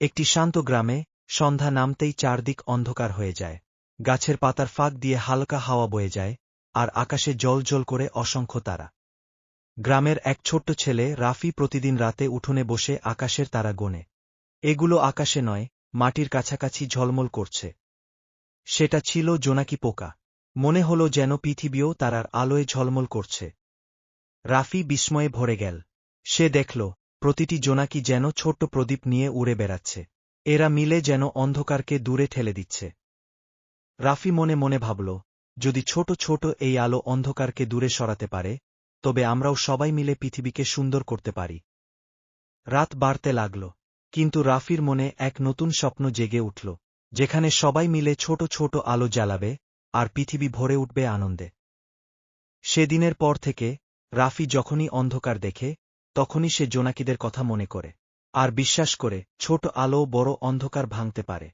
একটি শান্ত গ্রামে সন্ধ্যা নামতেই চারদিক অন্ধকার হয়ে যায়। গাছের পাতার ফাঁক দিয়ে হালকা হাওয়া বয়ে যায় আর আকাশে জল জল করে অসংখ্য তারা। গ্রামের এক ছোট্ট ছেলে রাফি প্রতিদিন রাতে উঠোনে বসে আকাশের তারা গোনে। এগুলো আকাশে নয়, মাটির কাছাকাছি ঝলমল করছে। সেটা ছিল জোনাকি পোকা। মনে হল যেন পৃথিবীও তারার আলোয় ঝলমল করছে। রাফি বিস্ময়ে ভরে গেল। সে দেখল প্রতিটি জোনাকি যেন ছোট্ট প্রদীপ নিয়ে উড়ে বেড়াচ্ছে। এরা মিলে যেন অন্ধকারকে দূরে ঠেলে দিচ্ছে। রাফি মনে মনে ভাবল, যদি ছোট ছোট এই আলো অন্ধকারকে দূরে সরাতে পারে, তবে আমরাও সবাই মিলে পৃথিবীকে সুন্দর করতে পারি। রাত বাড়তে লাগল, কিন্তু রাফির মনে এক নতুন স্বপ্ন জেগে উঠল, যেখানে সবাই মিলে ছোট ছোট আলো জ্বালাবে আর পৃথিবী ভরে উঠবে আনন্দে। সেদিনের পর থেকে রাফি যখনই অন্ধকার দেখে তখনই সে জোনাকিদের কথা মনে করে, আর বিশ্বাস করে ছোট আলো বড় অন্ধকার ভাঙতে পারে।